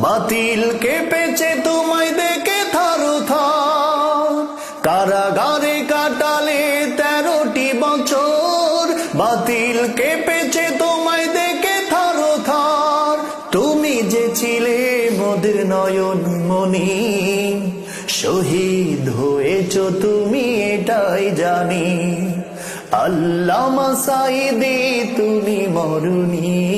বাতিল কেঁপেছে তোমায় দেখে থারু থার। কারাগারে কাটালে তেরোটি বছর। বাতিল কেঁপেছে তোমায় দেখে থারু থার। তুমি যে ছিলে মোদের নয়ন মনি শহীদ হয়েছ তুমি এটাই জানি। আল্লামা সাইদি, তুমি মরুনি।